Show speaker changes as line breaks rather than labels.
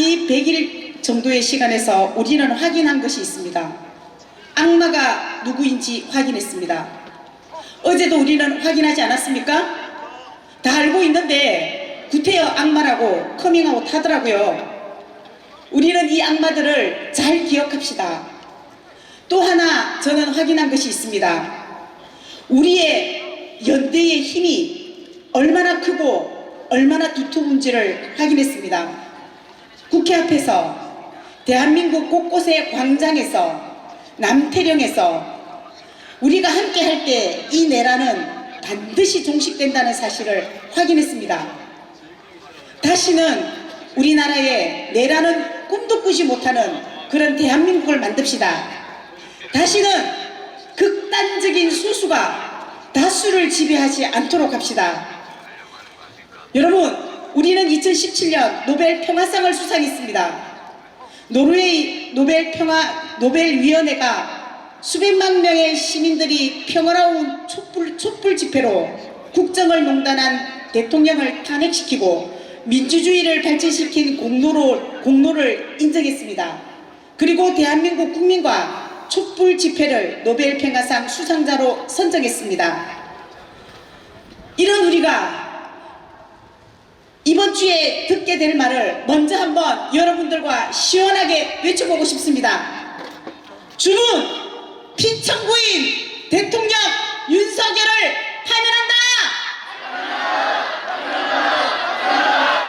이 100일 정도의 시간에서 우리는 확인한 것이 있습니다. 악마가 누구인지 확인했습니다. 어제도 우리는 확인하지 않았습니까? 다 알고 있는데 구태여 악마라고 커밍아웃 하더라고요. 우리는 이 악마들을 잘 기억합시다. 또 하나 저는 확인한 것이 있습니다. 우리의 연대의 힘이 얼마나 크고 얼마나 두터운지를 확인했습니다. 국회 앞에서 대한민국 곳곳의 광장에서 남태령에서 우리가 함께 할 때 이 내란은 반드시 종식된다는 사실을 확인했습니다. 다시는 우리나라에 내란은 꿈도 꾸지 못하는 그런 대한민국을 만듭시다. 다시는 극단적인 소수가 다수를 지배하지 않도록 합시다. 여러분, 우리는 2017년 노벨 평화상을 수상했습니다. 노르웨이 노벨 평화 노벨 위원회가 수백만 명의 시민들이 평화로운 촛불, 촛불 집회로 국정을 농단한 대통령을 탄핵시키고 민주주의를 발전시킨 공로로, 공로를 인정했습니다. 그리고 대한민국 국민과 촛불 집회를 노벨 평화상 수상자로 선정했습니다. 이런 우리가 이번 주에 듣게 될 말을 먼저 한번 여러분들과 시원하게 외쳐보고 싶습니다. 주문! 피청구인